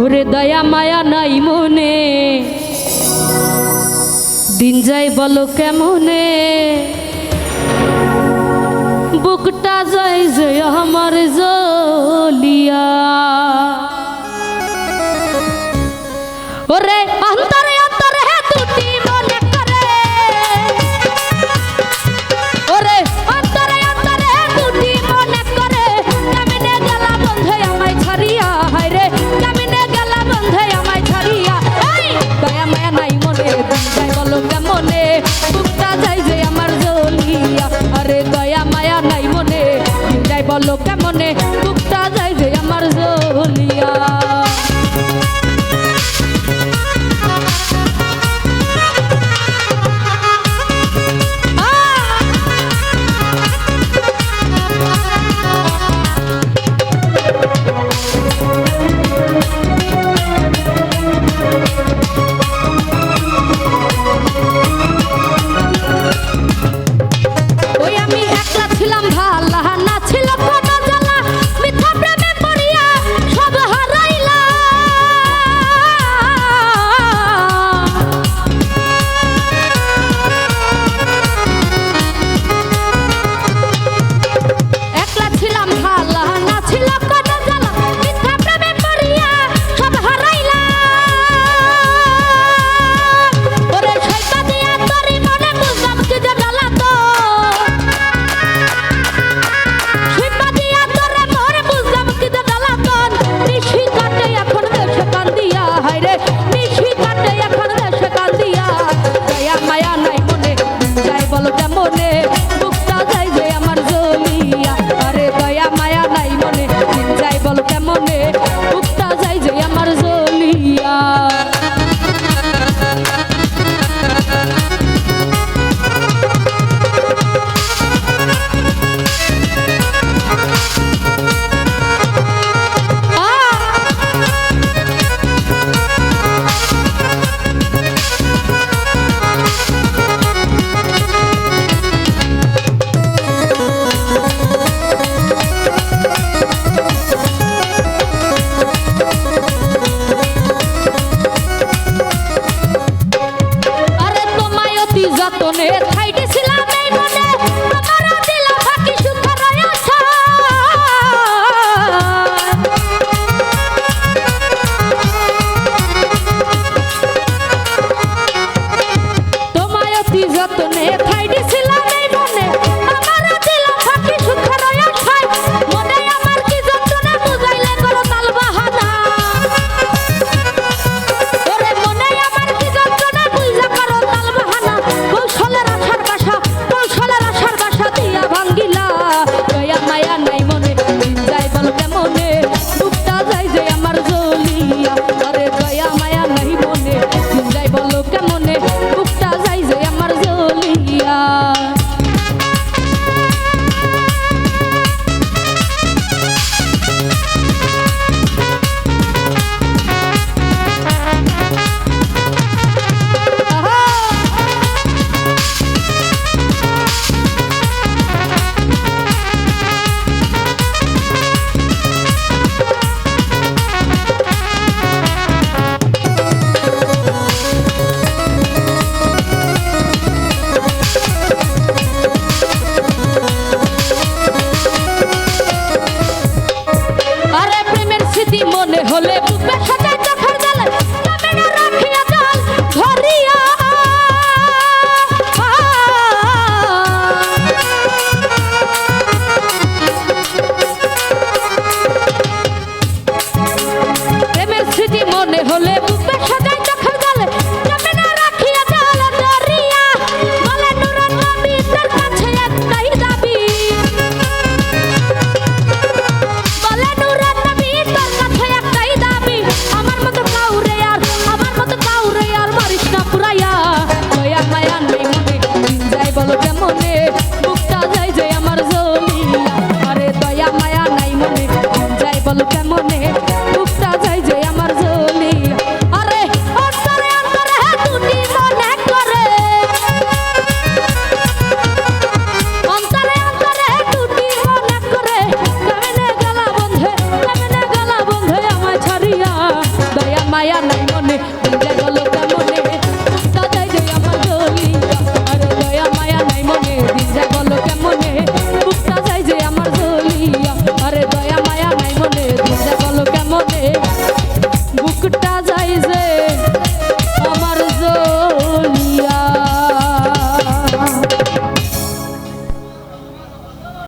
ওরে দয়া মায়া নাই মনে। দিন যাই বলো কেমনে? বুকটা যাই যে আমার বলো কেমনে?